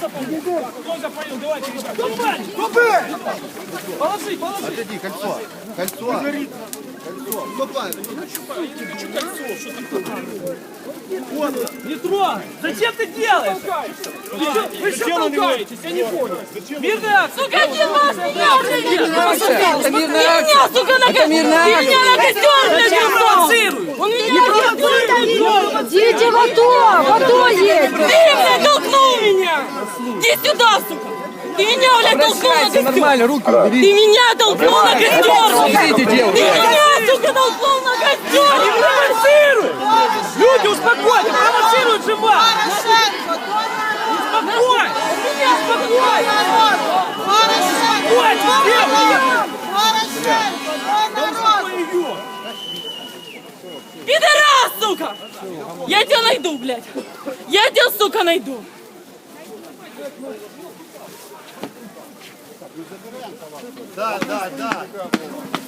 едет, мне до костер бросал. Положи, положи! Отойди, кольцо. Кольцо. Кольцо. Кто правильно? Не трогай! Зачем ты делаешь? Вы что- что толкаетесь? Я не понял. Мирная акция! Сука, не вас, меня, Это мирная меня, сука, на костер, меня на костер, бросал. Провоцируй! Он меня не Дети в АТО! В АТО едет! Иди сюда, сука! Ты меня, блядь, толкнул на костер! нормально, руки Ты убери. меня толкнул на костер! Смотрите, Ты девушка. меня, сука, толкнул на костер! Провоцируй! Люди, успокойся! Провоцируют же вас! Успокой! Успокой! Успокой! Пидорас, сука! Я тебя найду, блядь! Я тебя, сука, найду! Да, да, да.